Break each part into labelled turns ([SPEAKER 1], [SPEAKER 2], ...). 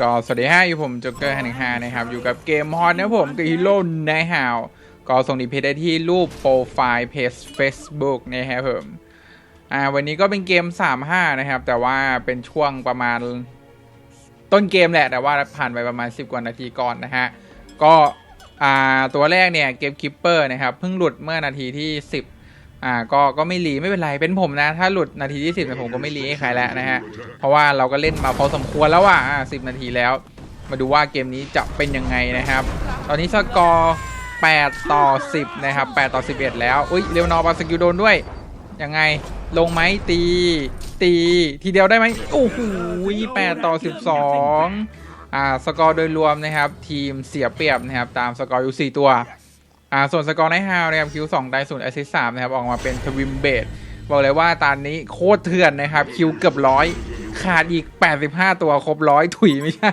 [SPEAKER 1] ก็สวัสดีฮะอยู่ผมจ็กเกอร์ฮันฮานะครับ อยู่กับเกมฮอนนะผมกับฮีโร่ในฮาวก็ส่งดีเพจได้ที่รูปโปรไฟล์เพจ Facebook นะครับผมอ่าวันนี้ก็เป็นเกม 3-5 นะครับ แต่ว่าเป็นช่วงประมาณต้นเกมแหละ แต่ว่าผ่านไปประมาณ 10 กว่านาทีก่อนนะฮะ ก็อ่าตัวแรกเนี่ยเกมคิปเปอร์นะครับ เพิ่งหลุดเมื่อนาทีที่ 10 อ่าก็ก็ไม่รีไม่เป็นไรเป็นผมนะ ถ้าหลุดนาทีที่10เนี่ยผมก็ไม่รีให้ใครแล้วนะฮะ เพราะว่าเราก็เล่นมาพอสมควรแล้วอะสิบนาทีแล้ว มาดูว่าเกมนี้จะเป็นยังไงนะครับ ตอนนี้สกอร์8ต่อ10นะครับ8ต่อ11แล้ว อุ้ยเรวนอร์ปาสกิลโดนด้วย ยังไงลงไหมตี ตีทีเดียวได้ไหมโอ้โห8ต่อ12อ่าสกอร์โดยรวมนะครับ ทีมเสียเปรียบนะครับ ตามสกอร์อยู่4ตัว อ่าส่วนสกอร์ในฮาวนะครับคิว2ได้ศูนย์แอสซิสต์3นะครับออกมาเป็นทวิมเบดบอกเลยว่าตอนนี้โคตรเถื่อนนะครับ คิวเกือบร้อยขาดอีก 85 ตัวครบร้อยถุยไม่ใช่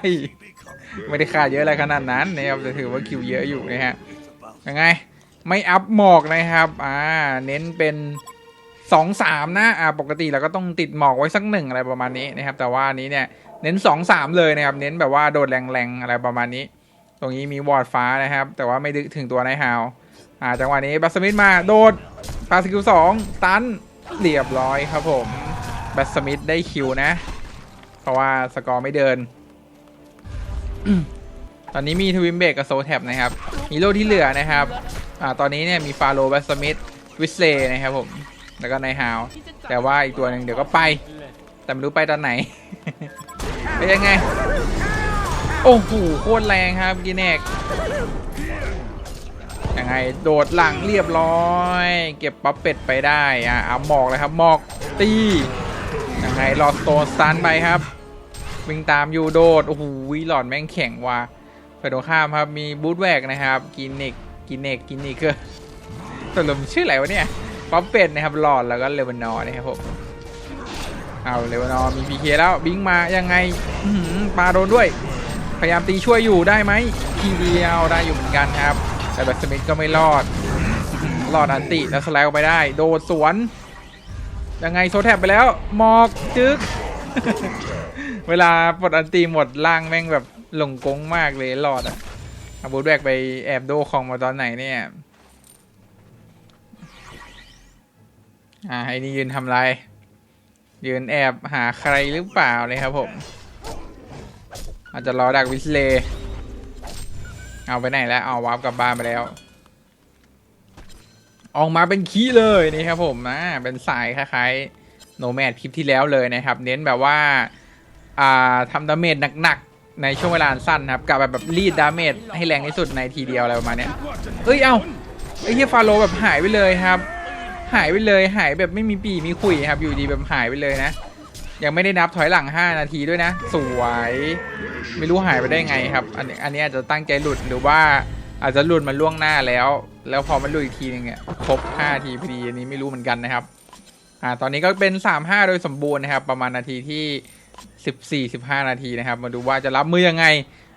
[SPEAKER 1] ไม่ได้ขาดเยอะอะไรขนาดนั้นนะครับแต่ถือว่าคิวเยอะอยู่นะฮะยังไง ไม่อัพหมอกนะครับอ่าเน้นเป็น2 3นะอ่าปกติเราก็ต้องติดหมอกไว้สักหนึ่งอะไรประมาณนี้นะครับ แต่ว่านี้เนี่ยเน้น2 3เลยนะครับ เน้นแบบว่าโดดแรงๆอะไรประมาณนี้ ตรงนี้มีวอร์ดฟ้านะครับ แต่ว่าไม่ดึกถึงตัวในฮาวอ่าจังหวะนี้บัสมิธมาโดดปาสกิลสองตันเรียบร้อยครับผมบัสมิธได้คิวนะ เพราะว่าสกอร์ไม่เดิน ตอนนี้มีทวิมเบกกับโซแท็บนะครับฮีโร่ที่เหลือนะครับอ่าตอนนี้เนี่ยมีฟาโรบัสมิธวิสเลนะครับผม แล้วก็ในฮาว แต่ว่าอีกตัวหนึ่งเดี๋ยวก็ไป แต่ไม่รู้ไปตอนไหน เป็นยังไง โอ้โหโคตรแรงครับกินเนกยังไงโดดหลังเรียบร้อย เก็บป๊อปเป็ดไปได้อะเอาหมอกเลยครับหมอกตียังไงรอสโตนสตันไปครับวิ่งตามอยู่โดดโอ้โหหลอดแม่งแข็งว่ะเปิดตรงข้ามครับมีบูทแวกนะครับกินเนกกินเนกกินเนกเกอร์ตกลงชื่ออะไรวะเนี่ยป๊อปเป็ดนะครับหลอดแล้วก็เลวานอนะครับผมเอาเลวานอมีพีเคแล้วบิงมายังไงอื้อหือปาโดนด้วย พยายามตีช่วยอยู่ได้ไหมทีเดียวได้อยู่เหมือนกันครับ แต่แบทสมิธก็ไม่รอดรอดอันติแล้วสไลด์ออกไปได้ โดดสวน ยังไงโซแทบไปแล้วหมอกจึ๊กเวลาปลดอันตีหมดล่างแม่งแบบหลงกงมากเลยรอดอะอาบูดแบกไปแอบโดคองมาตอนไหนเนี่ยอ่าไอ้นี่ยืนทำไร ยืนแอบหาใครหรือเปล่าเลยครับผม อาจจะรอดักวิสเลเอาไปไหนแล้ว เอาวาร์ปกลับบ้านไปแล้ว ออกมาเป็นขี้เลยนี่ครับผมนะ เป็นสายคล้ายๆโนแมดคลิปที่แล้วเลยนะครับ เน้นแบบว่า อ่าทำดาเมจหนักๆ ในช่วงเวลาสั้นครับ กับแบบแบบรีดดาเมจให้แรงที่สุดในทีเดียวอะไรประมาณนี้เอ้ย เอาไอ้เฮียฟาโรแบบหายไปเลยครับ หายไปเลย หายแบบไม่มีปีมีขุยครับ อยู่ดีแบบหายไปเลยนะ ยังไม่ได้นับถอยหลัง 5 นาทีด้วยนะ สวย ไม่รู้หายไปได้ไงครับ อันนี้อันนี้อาจจะตั้งใจหลุดหรือว่าอาจจะหลุดมาล่วงหน้าแล้ว แล้วพอมันหลุดอีกทีนึงเนี่ยครบ5ทีพอดีอันนี้ไม่รู้เหมือนกันนะครับอ่าตอนนี้ก็เป็น 3-5 โดยสมบูรณ์นะครับ ประมาณนาทีที่ 14 15 นาทีนะครับ มาดูว่าจะรับมือยังไง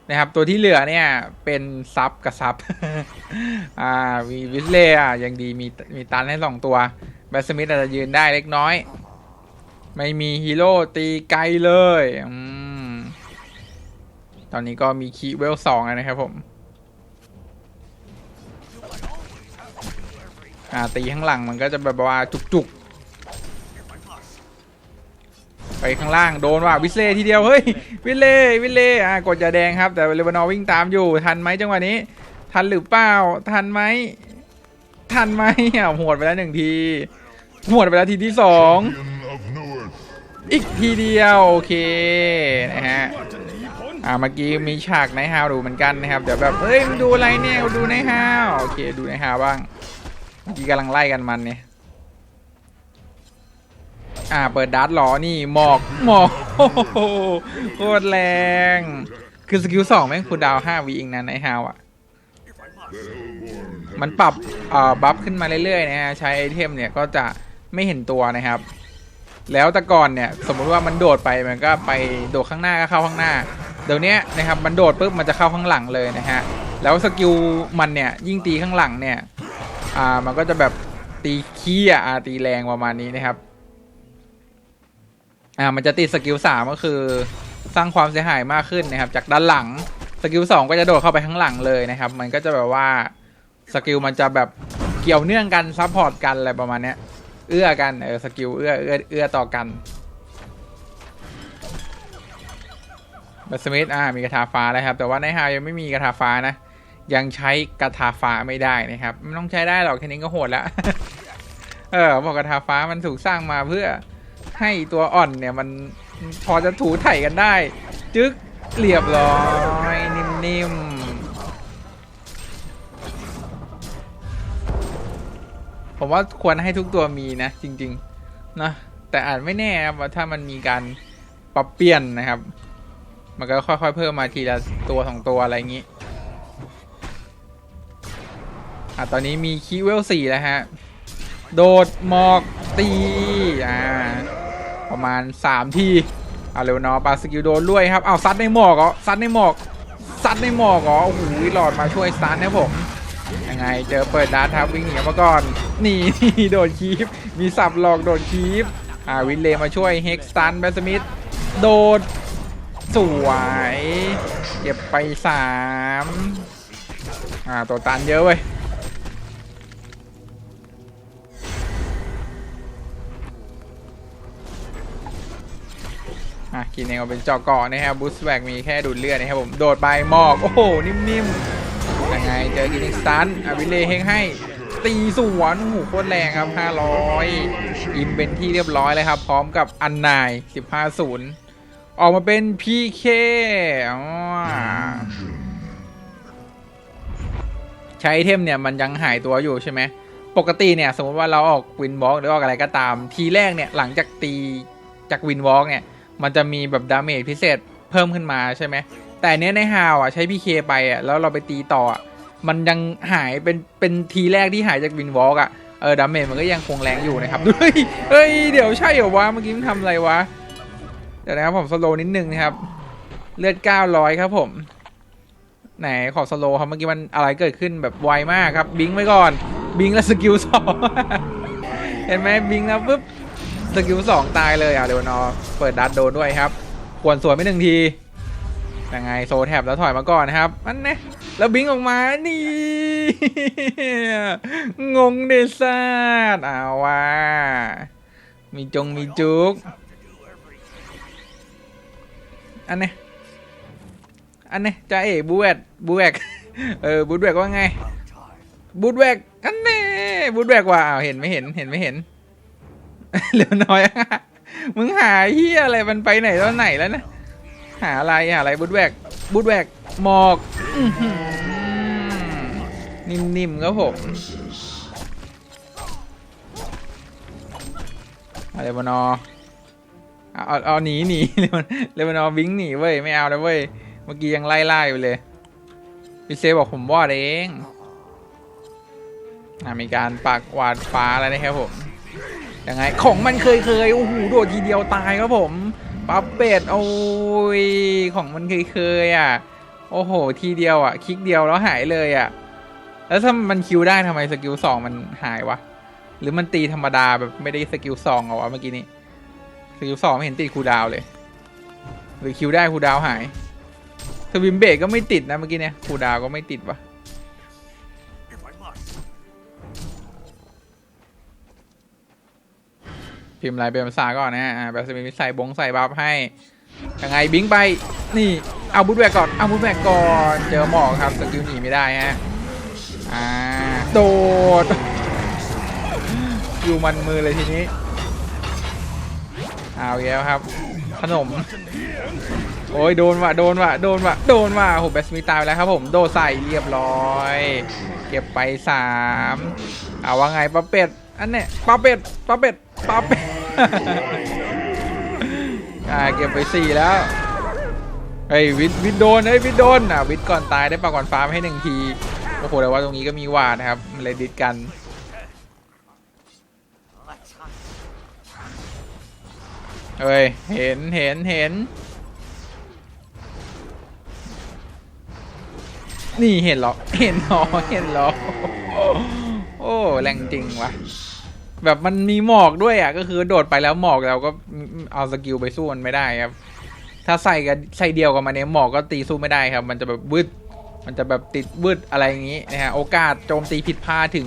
[SPEAKER 1] นะครับ ตัวที่เหลือเนี่ยเป็นซับกับซับอ่ามีวิสเล่อะยังดีมีมีตันให้สองตัวแบสมิธอาจจะยืนได้เล็กน้อย ไม่มีฮีโร่ตีไกลเลยอืมตอนนี้ก็มีคีเวลสองแล้วนะครับผม อ่าตีข้างหลังมันก็จะแบบว่าจุกๆ ไปข้างล่างโดนว่ะวิสเล่ทีเดียว เฮ้ย วิเล่วิเล่อ่ากดยาแดงครับ แต่เลบานอร์วิ่งตามอยู่ ทันไหมจังหวะนี้ ทันหรือเปล่า ทันไหม ทันไหมอะหวดไปแล้วหนึ่งทีหวดไปแล้วทีที่สอง
[SPEAKER 2] of Newark.
[SPEAKER 1] อีกทีเดียว โอเคนะฮะอ่าเมื่อกี้มีฉากในฮาวดูเหมือนกันนะครับเดี๋ยวแบบเฮ้ยมึงดูอะไรเนี่ยดูในฮาวโอเคดูในฮาวบ้างเมื่อกี้กำลังไล่กันมันเนี่ยอ่าเปิดดัตหรอนี่หมอกหมอกโหโคตรแรง คือสกิลสองแม่งคูดาวห้าวิเองนะในฮาวอะมันปรับเอ่อบัฟขึ้นมาเรื่อยๆนะฮะใช้ไอเทมเนี่ยก็จะไม่เห็นตัวนะครับ แล้วแต่ก่อนเนี่ยสมมุติว่ามันโดดไปมันก็ไปโดดข้างหน้าก็เข้าข้างหน้า เดี๋ยวนี้นะครับมันโดดปุ๊บมันจะเข้าข้างหลังเลยนะฮะแล้วสกิลมันเนี่ยยิ่งตีข้างหลังเนี่ยอ่ามันก็จะแบบตีขี้อะตีแรงประมาณนี้นะครับอ่ามันจะติดสกิลสามก็คือสร้างความเสียหายมากขึ้นนะครับ จากด้านหลังสกิลสองก็จะโดดเข้าไปข้างหลังเลยนะครับ มันก็จะแบบว่าสกิลมันจะแบบเกี่ยวเนื่องกันซัพพอร์ตกันอะไรประมาณเนี้ย เอื้อกันเออสกิลเอื้อเอื้อเอื้อต่อกันบัสมิธอ่ามีกระทาฟ้าแล้วครับ แต่ว่าในฮายังไม่มีกระทาฟ้านะ ยังใช้กระทาฟ้าไม่ได้นะครับไม่ต้องใช้ได้หรอกแค่นี้ก็โหดแล้วเออบอกกระทาฟ้ามันถูกสร้างมาเพื่อให้ตัวอ่อนเนี่ยมันพอจะถูไถ่กันได้ จึ๊กเรียบร้อยนิ่มๆ ผมว่าควรให้ทุกตัวมีนะ จริงๆนะแต่อาจไม่แน่ครับว่าถ้ามันมีการปรับเปลี่ยนนะครับ มันก็ค่อยๆเพิ่มมาทีละตัวสองตัวอะไรอย่างนี้อะตอนนี้มีคีเวลสี่แล้วฮะ โดดหมอกตีอ่าประมาณ3ทีเอาเร็วนอปาสกิลโดนด้วยครับเอาซัดในหมอกเหรอซัดในหมอกซัดในหมอกเหรอโอ้โหหลอดมาช่วยซัดนะผม ไง เจอเปิดดาร์ทครับวิ่งหนีมาก่อนนี่โดนคีฟมีสับหลอกโดนคีฟอ่าวินเลมาช่วยเฮกสตันแบนสมิธโดดสวยเก็บไปสามอ่าตัวตันเยอะเว้ยอะกินเองเอาเป็นจอกเกาะนะครับบูสแบกมีแค่ดูดเลือดนะครับผม โดดไปหมอก โอ้โห นิ่มๆ ยังไงเจอกินอีกสตันอวิเล่เฮงให้ ตีสวนโอ้โหโคตรแรงครับ 500 อิมเป็นที่เรียบร้อยเลยครับ พร้อมกับอันนาย 15 0 ออกมาเป็น PK อ๋อใช้ไอเทมเนี่ยมันยังหายตัวอยู่ใช่ไหม ปกติเนี่ยสมมติว่าเราออกวินวอล์กหรือออกอะไรก็ตาม ทีแรกเนี่ยหลังจากตีจากวินวอล์กเนี่ย มันจะมีแบบดาเมจพิเศษเพิ่มขึ้นมาใช่ไหม แต่เนี้ยในฮาวอะใช้พีเคไปอะแล้วเราไปตีต่ออะมันยังหายเป็นเป็นทีแรกที่หายจากวินวอล์กอะเออดาเมจมันก็ยังคงแรงอยู่นะครับเฮ้ยเฮ้ยเดี๋ยวใช่เหรอวะเมื่อกี้มันทำอะไรวะเดี๋ยวนะครับผมสโลนิดนึงนะครับ เลือด 900 ครับผม ไหนขอสโลครับเมื่อกี้มันอะไรเกิดขึ้นแบบไวมากครับ บิงไว้ก่อน บิงแล้วสกิลสองเห็นไหมบิงแล้วปุ๊บสกิลสองตายเลยอะเรวนอเปิดดัดโดนด้วยครับควรสวนไม่หนึ่งที ยังไงโซแท็บแล้วถอยมาก่อนนะครับอันนี้แล้วบิงออกมานี่งงเดซาดเอาว่ามีจงมีจุกอันนี้อันนี้จ้าเอ๋บูแวดบูแวกเออบูแวกว่าไงบูแวกอันนี้บูแวกว่าเห็นไม่เห็นเห็นไม่เห็นเหลือน้อยมึงหาเฮียอะไรมันไปไหนตอนไหนแล้วนะ หาอะไรหาอะไรบูดแวกบูดแวกหมอกนิ่มๆครับผมอะไรบนอเอาเอาหนีหนีเลยมันเบานอวิ่งหนีเว้ยไม่เอาแล้วเว้ยเมื่อกี้ยังไล่ไล่อยู่เลยพี่เซบอกผมวาดเองมีการปักวาดฟ้าแล้วนะครับผมยังไงของมันเคยเคยๆโอ้โหโดดทีเดียวตายครับผม ปั๊บเป็ดโอ้ยของมันเคยเคยๆอะ โอ้โห ทีเดียวอะ คลิกเดียวแล้วหายเลยอะ แล้วถ้ามันคิวได้ทำไมสกิลสองมันหายวะ หรือมันตีธรรมดาแบบไม่ได้สกิลสองเหรอวะเมื่อกี้นี้ สกิลสองไม่เห็นติดคูดาวเลย หรือคิวได้คูดาวหายสวิมเบรกก็ไม่ติดนะเมื่อกี้เนี่ยคูดาวก็ไม่ติดวะ พิมพ์ลายเป็นภาก่อนนะฮะอ่าแบบจะมีใส่บงใส่บัฟให้ยังไงบิงไปนี่เอาบูทแวกก่อนเอาบูทแวกก่อนเจอหมอกครับสกิลหนีไม่ได้ฮะอ่าโดดอยู่มันมือเลยทีนี้เอาแล้วครับขนมโอ้ยโดนว่ะโดนว่ะโดนว่ะโดนว่ะโหแบสมีตายไปแล้วครับผมโดดใส่เรียบร้อย เก็บไปสามเอาว่าไงปลาเป็ดอันเนี้ยปลาเป็ดปลาเป็ด ปลาเป็ดอ่าเก็บไปสี่แล้วเฮ้ยวิทวิทโดนเฮ้ยวิทโดนอะวิทก่อนตายได้ปาก่อนฟ้ามให้หนึ่งทีโอ้โหแต่ว่าตรงนี้ก็มีวาดนะครับมันเลยดิดกันเฮ้ยเห็นเห็นเห็นนี่เห็นเหรอเห็นเหรอเห็นเหรอโอ้แรงจริงว่ะ แบบมันมีหมอกด้วยอะ ก็คือโดดไปแล้วหมอกเราก็เอาสกิลไปสู้มันไม่ได้ครับ ถ้าใส่กันใส่เดียวกับมันเนี่ยหมอกก็ตีสู้ไม่ได้ครับ มันจะแบบวืดมันจะแบบติดวืดอะไรอย่างนี้นะฮะโอกาสโจมตีผิดพลาดถึง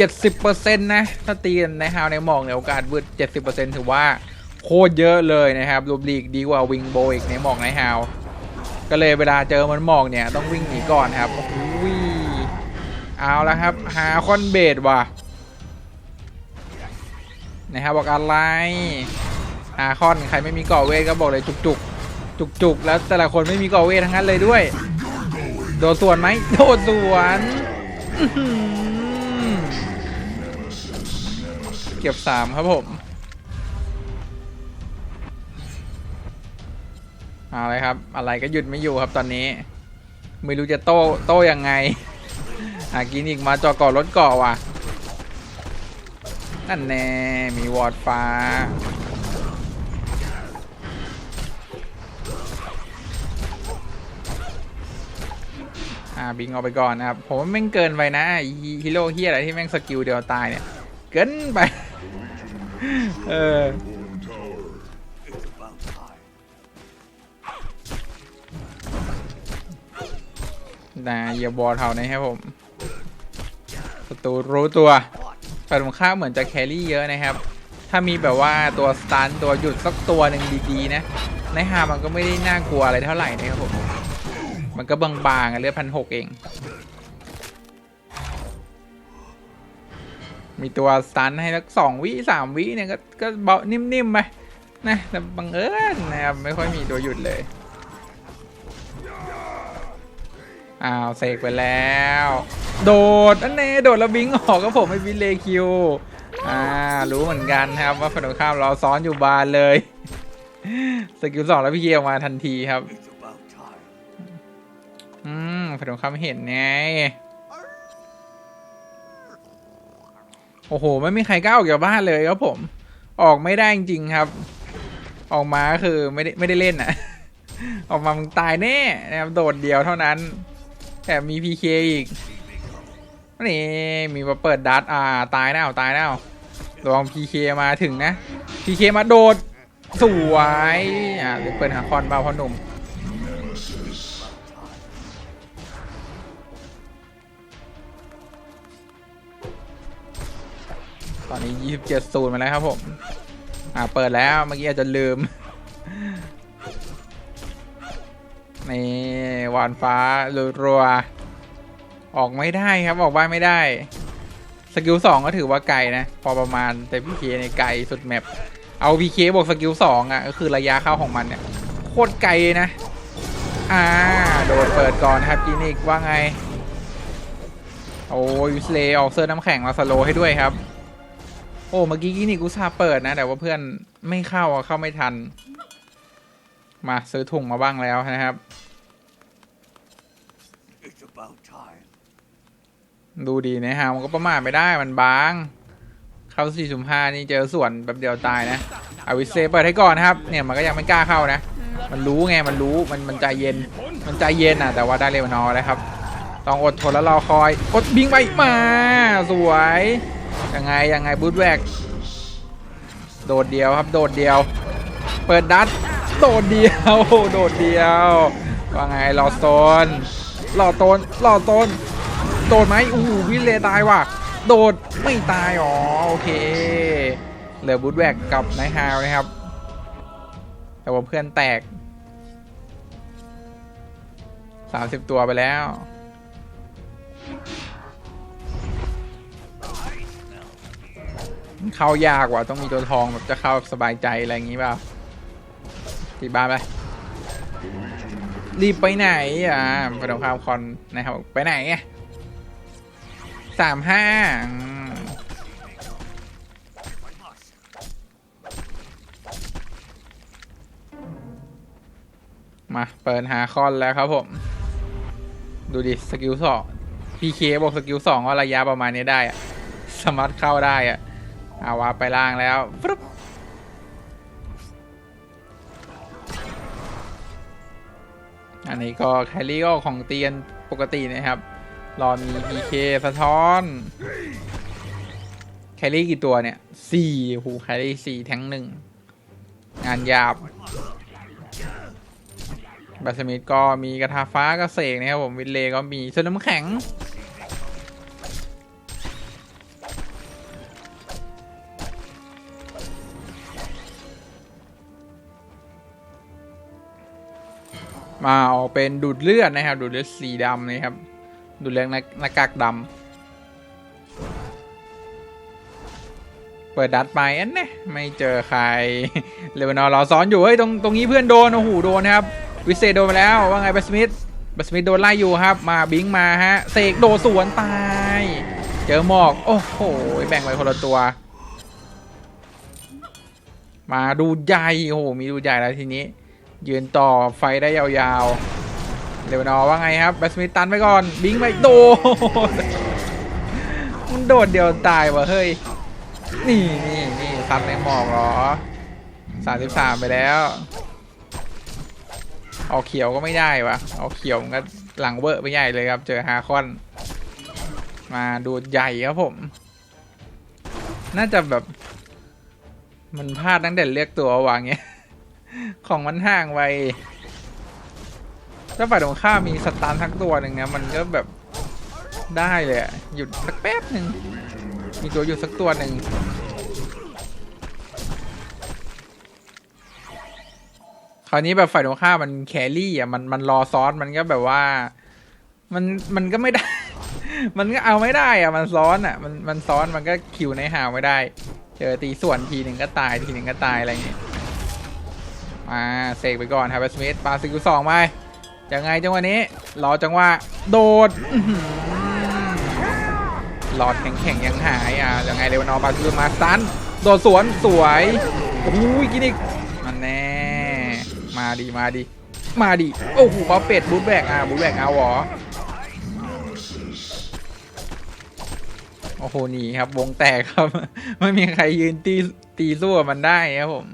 [SPEAKER 1] 70%นะถ้าตีกันในฮาวในหมอกเนี่ยโอกาสวืด70%ถือว่าโคตรเยอะเลยนะครับรูบลีกดีกว่าวิงโบอีกในหมอกในฮาวก็เลยเวลาเจอมันหมอกเนี่ยต้องวิ่งหนีก่อนครับโอ้โหเอาแล้วครับหาคอนเบดว่ะ นะครับบอกอะไรหาคอนใครไม่มีก่อเวทก็บอกเลยจุกจุกจุกจุกๆแล้วแต่ละคนไม่มีก่อเวททั้งนั้นเลยด้วย โดนสวนไหมโดนสวนเก็บสามครับผมเอาเลยครับ อะไรก็หยุดไม่อยู่ครับตอนนี้ ไม่รู้จะโต้โต้ยังไงอากินอีกมาจอก่อรถก่อว่ะ นั่นแน่มีวอร์ดฟ้า อ่าบิงเอาไปก่อนนะครับ ผมว่าแม่งเกินไปนะฮีโร่เฮียอะไรที่แม่งสกิลเดียวตายเนี่ย เกินไป เออนะเหยียบบอลเท่านะครับผมศัตรูรู้ตัว ฝ่ายตรงข้ามเหมือนจะแครี่เยอะนะครับ ถ้ามีแบบว่าตัวสตันตัวหยุดสักตัวหนึ่งดีๆนะในฮามันก็ไม่ได้น่ากลัวอะไรเท่าไหร่นะครับผม มันก็บางๆอะเลือดพันหกเอง มีตัวสตันให้สักสองวิสามวิเนี่ยก็ก็เบานิ่มๆไปนะแต่บังเอิญนะครับไม่ค่อยมีตัวหยุดเลยอ้าวเสกไปแล้ว โดดอันนี้โดดแล้วบิงออกก็ผมไม่บินเลคิวอ่ารู้เหมือนกันครับว่าฝั่งตรงข้ามเราซ้อนอยู่บานเลยสกิลสองแล้วพี่เกียออกมาทันทีครับอืมฝั่งตรงข้ามเห็นไงโอ้โหไม่มีใครกล้าออกจากบ้านเลยครับผม ออกไม่ได้จริงๆครับ ออกมาคือไม่ได้ไม่ได้เล่นอะออกมามึงตายแน่นะครับโดดเดียวเท่านั้นแถมมี PK อีก นี่มีมาเปิดดัตอ่าตายแล้วตายแล้วลอง PK มาถึงนะ PK มาโดดสวยอ่าเดี๋ยวเปิดหาคอนเบาพอหนุ่มตอนนี้ 27ศูนย์มาแล้วครับผม อ่า เปิดแล้ว เมื่อกี้อาจจะลืม นี่ หวานฟ้ารัวๆ ออกไม่ได้ครับออกบ้านไม่ได้ สกิลสองก็ถือว่าไกลนะ พอประมาณแต่พีเคในไกลสุดแมปเอาพีเคบวกสกิลสองอะก็คือระยะเข้าของมันเนี่ยโคตรไกลนะ อ่า โดนเปิดก่อนครับกินิกว่าไง โอ้ยวิสเลออกเสื้อน้ำแข็งมาสโลให้ด้วยครับ โอ้เมื่อกี้กินิกอุตส่าเปิดนะ แต่ว่าเพื่อนไม่เข้าอะเข้าไม่ทัน มาซื้อถุงมาบ้างแล้วนะครับ
[SPEAKER 2] It's about time.
[SPEAKER 1] ดูดีนะฮะมันก็ประมาทไม่ได้มันบาง เข้าสี่สุ่มห้านี่เจอส่วนแบบเดียวตายนะอาวิเซเปิดให้ก่อนนะครับ เนี่ยมันก็ยังไม่กล้าเข้านะ มันรู้ไงมันรู้มันมันใจเย็น มันใจเย็นอะ แต่ว่าได้เลวานอแล้วครับ ต้องอดทนแล้วรอคอยกดบิงไปมา สวยยังไงยังไงบูทแวกโดดเดียวครับ โดดเดียว เปิดดัตโดดเดียวโดดเดียวว่าไงรอโซนรอโตนรอโตน โดดไหมอู้หูวิเลตายว่ะ โดดไม่ตายอ๋อโอเค เหลือบูทแวกกับไนท์ฮาวนะครับ แต่ว่าเพื่อนแตก30ตัวไปแล้ว เข้ายากว่ะต้องมีตัวทองแบบจะเข้าสบายใจอะไรอย่างงี้เปล่าตีบ้านไปรีบไปไหนอะไปตรงข้ามคอนนะครับ ไปไหนอะ สามห้ามา เปิดหาคอนแล้วครับผม ดูดิ สกิลสองพีเคบอกสกิลสองว่าระยะประมาณนี้ได้อะสามารถเข้าได้อะเอาวาไปล่างแล้วฟรึบอันนี้ก็แคลรี่ก็ของเตียนปกตินะครับ รอมี PK สะท้อน แครี่กี่ตัวเนี่ยสี่หูแครี่สี่แทงหนึ่ง งานหยาบบัสมิธก็มีกระทาฟ้ากระเสกนะครับผม วินเลก็มีส่วนน้ำแข็ง มาออกเป็นดูดเลือดนะครับ ดูดเลือดสีดำนะครับ ดูเลือดหน้าหน้ากากดำเปิดดัดไปอันเนี่ยไม่เจอใครเลวานอร์รอซ้อนอยู่เฮ้ยตรงตรงนี้เพื่อนโดนโอ้โหโดนนะครับ วิเศษโดนไปแล้วว่าไงบัสมิธบัสมิธโดนไล่อยู่ครับ มาบิงมาฮะเสกโดนสวนตาย เจอหมอกโอ้โหแบ่งไปคนละตัว มาดูใหญ่โอ้โหมีดูใหญ่แล้วทีนี้ ยืนต่อไฟได้ยาวๆ เลวนอว่าไงครับแบสมิตันไปก่อนบิงไปโดมันโดดเดียวตายวะเฮ้ย นี่นี่นี่ซับในหมอกเหรอสามสิบสามไปแล้วออกเขียวก็ไม่ได้วะออกเขียวมันก็หลังเวอร์ไปใหญ่เลยครับ เจอฮาคอน มาดูใหญ่ครับผม น่าจะแบบ มันพลาดตั้งแต่เลือกตัววางเงี้ย ของมันห่างไป ถ้าฝ่ายตรงข้ามมีสตาร์ทักตัวหนึ่งนะมันก็แบบได้เลยอะหยุดสักแป๊บหนึ่งมีตัวอยู่สักตัวหนึ่งคราวนี้แบบฝ่ายตรงข้ามมันแครี่อะมันมันรอซ้อนมันก็แบบว่า มันมันก็ไม่ได้ มันก็เอาไม่ได้อะมันซ้อนอะ มันมันซ้อนมันก็คิวในหาวไม่ได้เจอตีส่วนทีหนึ่งก็ตายทีหนึ่งก็ตายอะไรอย่างเงี้ยมาเสกไปก่อนครับสมิธปาซิกุสองไป ยังไงจังหวะนี้รอจังหวะโดดอื้อหือหลอดแข็งๆยังหายอะยังไงเลวนอร์บาซูมาสตันโดดสวนสวยโอ้ยกินอีกมันแน่มาดีมาดีมาดีโอ้โหป๊อเป็ดบูทแบกอะบูทแบกเอาเหรอโอ้โหหนีครับ วงแตกครับ ไม่มีใครยืนตีตีสู้มันได้ครับผม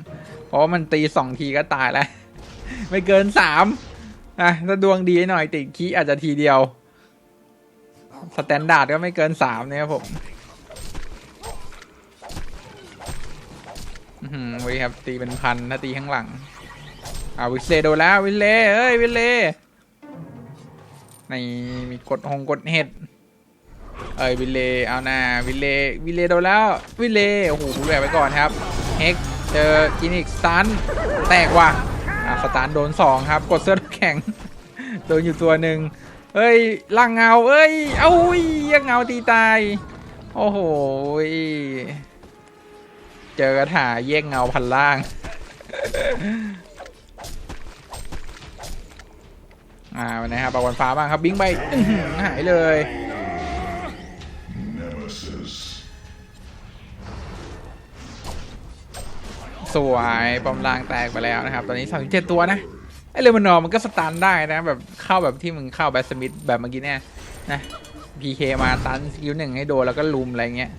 [SPEAKER 1] เพราะมันตีสองทีก็ตายแล้ว ไม่เกินสาม อะถ้าดวงดีหน่อยติดคีอาจจะทีเดียว สแตนดาร์ดก็ไม่เกินสามเนี่ยครับผมอือหือเว้ยครับตีเป็นพันถ้าตีข้างหลังอ่าวิเลโดนแล้ววิเลเอ้ยวิเลในมีกดหงกดเห็ด เอ้ยวิเลเอาหน้าวิเลวิเลโดนแล้ววิเลโอ้โหแหวกไปก่อนครับเฮกเจอกินิกสตันแตกว่ะ อ่าสตันโดนสองครับ กดเสื้อแข็ง โดนอยู่ตัวหนึ่งเอ้ยล่างเงา เอ้ย เอ้ยยังเงาตีตาย โอ้โห เจอกระถาแยกเงาพันล่าง อ่าวันนี้ครับปากวันฟ้าบ้างครับ บิงไปหายเลย สวยปอมลางแตกไปแล้วนะครับ ตอนนี้ 37 ตัวนะไอเลมานอมันก็สตันได้นะแบบเข้าแบบที่มึงเข้าแบสมิธแบบเมื่อกี้เนี่ยนะพีเคมาตันสกิลหนึ่งให้โดนแล้วก็ลุมอะไรเงี้ย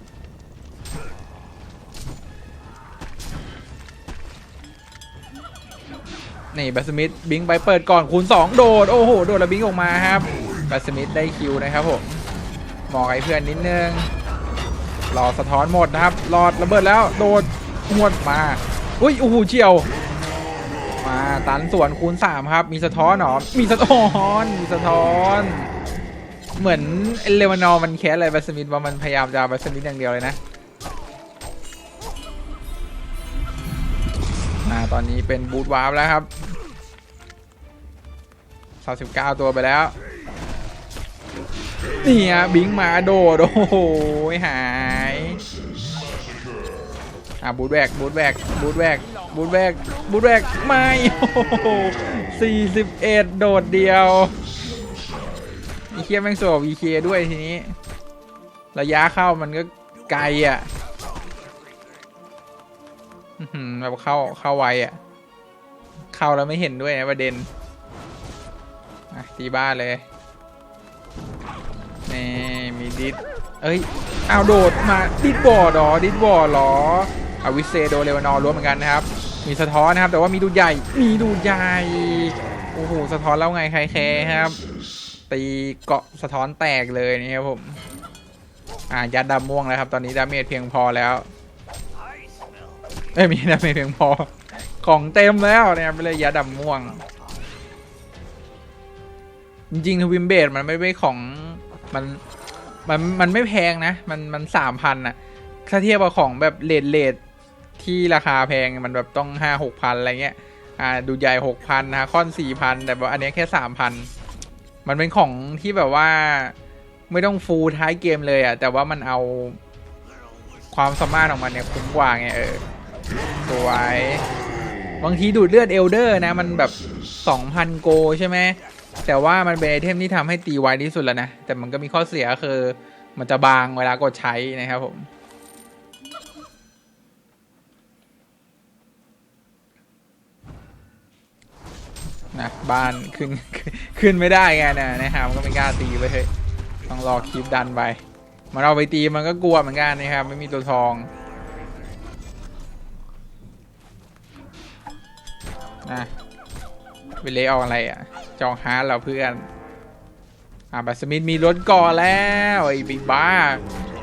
[SPEAKER 1] นี่แบสมิธบิงไปเปิดก่อนคูณ2 โดด โอ้โห โดดแล้วบิงออกมาครับแบสมิธได้คิวนะครับผมมองไอ้เพื่อนนิดนึงรอสะท้อนหมดนะครับรอดระเบิดแล้วโดดหวดมา อุ้ยโอ้โหเฉียว มาตันสวนคูณสามครับ มีสะท้อนหรอ มีสะท้อน มีสะท้อน เหมือนเอเลวานอร์มันแคสอะไรบัสมิธว่ามันพยายามจะเอาบัสมิธอย่างเดียวเลยนะอ่าตอนนี้เป็นบูทวาร์ปแล้วครับ39ตัวไปแล้วนี่ฮะบิงมาโดดโอ้โหหาย อะบูทแบกบูทแบกบูทแบกบูทแบกบูทแบกไม่โอ้โหสี่สิบเอ็ดโดดเดียวอีเคียแม่งสวบวีเคด้วยทีนี้ ระยะเข้ามันก็ไกลอะแบบเข้าเข้าไวอะ เข้าแล้วไม่เห็นด้วยนะประเด็นอะตีบ้านเลยนี่มีดิสเอ้ย เอาโดดมาดิดบอร์ดหรอ ดิดบอร์ดหรอ อวิเซโดเลวานอร์ล้วนเหมือนกันนะครับ มีสะท้อนนะครับ แต่ว่ามีดูใหญ่ มีดูใหญ่ โอ้โห สะท้อนแล้วไงใครแคร์ครับ ตีเกาะสะท้อนแตกเลยนี่ครับผม อ่ายัดดำม่วงแล้วครับ ตอนนี้ดาเมจเพียงพอแล้วเอ้ยมีดาเมจเพียงพอ ของเต็มแล้วนะครับไปเลยยัดดำม่วง จริงๆทวิมเบดมันไม่ไม่ของมันมันมันไม่แพงนะ มันมันสามพันอะถ้าเทียบกับของแบบเลดเลด ที่ราคาแพงมันแบบต้องห้าหกพันอะไรเงี้ย อ่าดูใหญ่หกพันนะคอนสี่พันแต่ว่าอันนี้แค่สามพันมันเป็นของที่แบบว่าไม่ต้องฟูลท้ายเกมเลยอะแต่ว่ามันเอาความสามารถของมันเนี่ยคุ้มกว่าไงเออสวยบางทีดูดเลือดเอลเดอร์นะ มันแบบ 2,000 โกใช่ไหมแต่ว่ามันเป็นไอเทมที่ทำให้ตีไวที่สุดแล้วนะ แต่มันก็มีข้อเสียคือ มันจะบางเวลากดใช้นะครับผม นะบ้านขึ้นขึ้นไม่ได้ไงนะนะครับมันก็ไม่กล้าตีไปเถอะต้องรอคลิปดันไปมันเอาไปตีมันก็กลัวเหมือนกันนะครับ ไม่มีตัวทองนะไปเลยเอาอะไรอะ จองฮาร์ดเราเพื่อนอ่าบัสมิธมีรถกาะแล้วไอ้บิ๊กบ้า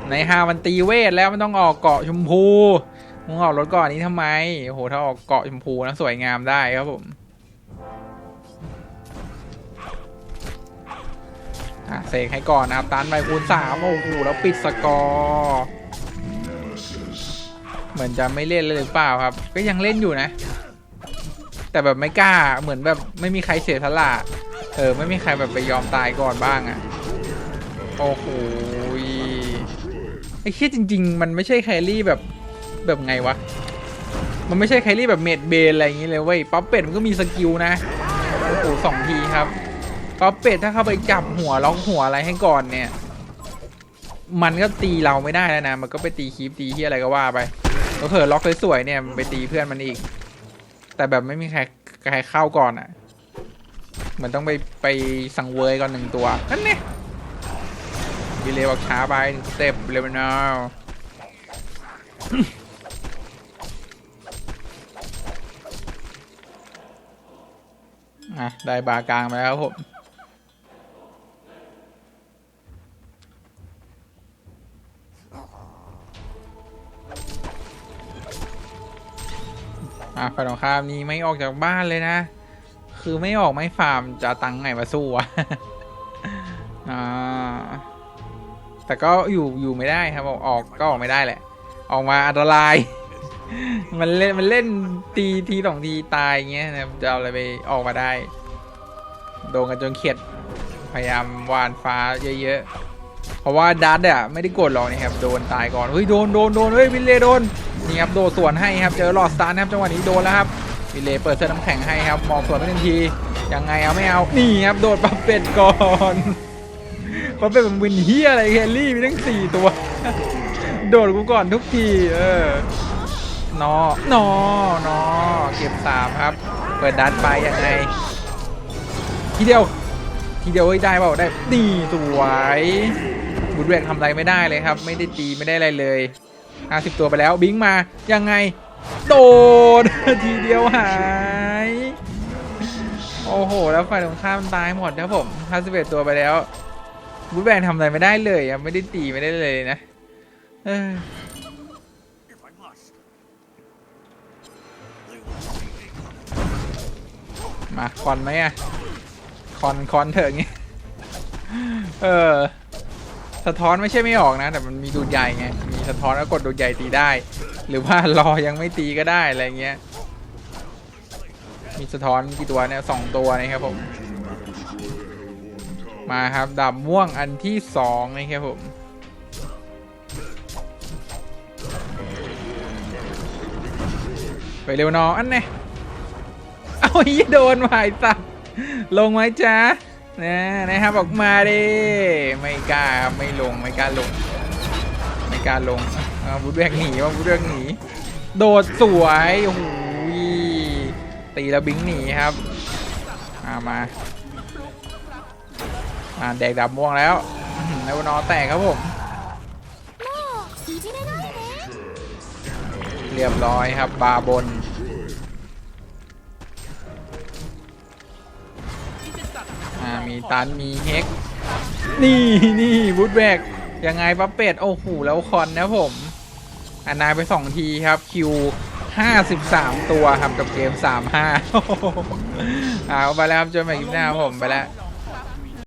[SPEAKER 1] ในฮามันตีเวทแล้วมันต้องออกเกาะชมพูมึงออกรถกาะนี้ทำไมโอ้โหถ้าออกเกาะชมพูนะสวยงามได้ครับผม อะเสกให้ก่อนนะครับตันไปคูณสามโอ้โหแล้วปิดสกอร์เหมือนจะไม่เล่นเลยหรือเปล่าครับ ก็ยังเล่นอยู่นะ แต่แบบไม่กล้าเหมือนแบบไม่มีใครเสียสละเออไม่มีใครแบบไปยอมตายก่อนบ้างอะ่ะโอ้โหไอ้เคียจริง ๆ มันไม่ใช่แครี่แบบแบบไงวะมันไม่ใช่แครี่แบบเมดเบนอะไรอย่างเงี้เลยเว้ยป๊อปเป็ดมันก็มีสกิลนะโอ้โหสองทีครับ ป๊อปเป็ดถ้าเข้าไปจับหัวล็อกหัวอะไรให้ก่อนเนี่ย มันก็ตีเราไม่ได้แล้วนะ มันก็ไปตีคีปตีที่อะไรก็ว่าไปเผลอล็อกสวยๆเนี่ยมันไปตีเพื่อนมันอีก แต่แบบไม่มีใครใครเข้าก่อนอะเหมือนต้องไปไปสังเวยก่อนหนึ่งตัวนั่นเนี่ยวิเลบอกช้าไปหนึ่งสเต็ปเร็วนาอะได้บากลางไปแล้วครับผม อะฝ่ายตรงข้ามนี้ไม่ออกจากบ้านเลยนะ คือไม่ออกไม่ฟาร์มจะตังไหนมาสู้วะอ่าแต่ก็อยู่อยู่ไม่ได้ครับ ออกออกก็ออกไม่ได้แหละ ออกมาอันตราย มันเล่นมันเล่นตีทีสองทีตายเงี้ยนะจะเอาอะไรไปออกมาได้ โดนกันจนเข็ดพยายามวานฟ้าเยอะๆ เพราะว่าดัตอะไม่ได้กดหรอกนะครับ โดนตายก่อน เฮ้ย โดนโดนโดนเฮ้ยวินเลโดน นี่ครับโดดสวนให้ครับเจอหลอดสตาร์นะครับจังหวะนี้โดนแล้วครับวิเลย์เปิดเสื้อน้ำแข็งให้ครับมองสวนไปหนึ่งทียังไงเอาไม่เอานี่ครับโดดปับเป็ดก่อนปับเป็ดมันวินเฮียอะไรแคลรี่มีทั้งสี่ตัว โดดกูก่อนทุกทีเออนอนอนอเก็บสามครับ เปิดดันไปยังไงทีเดียว ทีเดียวเฮ้ยได้เปล่าได้นี่สวยบุดเวกทำอะไรไม่ได้เลยครับ ไม่ได้ตีไม่ได้อะไรเลย 50 ตัวไปแล้วบิงมายังไง โดดทีเดียวหาย โอ้โห แล้วฝ่ายตรงข้ามตายหมดครับผม51ตัวไปแล้วบุดแบนทำอะไรไม่ได้เลยอะไม่ได้ตีไม่ได้เลยนะเออมาคอนไหมอะคอนคอนเถอะงี้ เออ สะท้อนไม่ใช่ไม่ออกนะ แต่มันมีดูดใหญ่ไง มีสะท้อนแล้วกดดูดใหญ่ตีได้ หรือว่ารอยังไม่ตีก็ได้อะไรเงี้ย มีสะท้อนกี่ตัวเนี่ยสองตัวนะครับผม มาครับดาบม่วงอันที่สองนะครับผมไปเร็วนออันเน่เอาอีโดนหายสัตว์ลงไหมจ๊ะ นะนะครับออกมาดิไม่กล้าไม่ลงไม่กล้าลง ไม่กล้าลงอาวุธแบกหนีอาวุธแบกหนี โดดสวยโอ้โหตีแล้วบิงหนีครับามามาแดกดาบม่วงแล้วแล้วนอแตกครับผมเรียบร้อยครับบาบน มีตันมีเฮกนี่นี่บูทแบกยังไงปั๊บเป็ดโอ้โหแล้วคอนนะผมอันนายไปสองทีครับคิวห้าสิบสามตัวครับกับเกมสามห้าเอาไปแล้วครับเจอกันใหม่คลิปหน้าผมไปแล้ว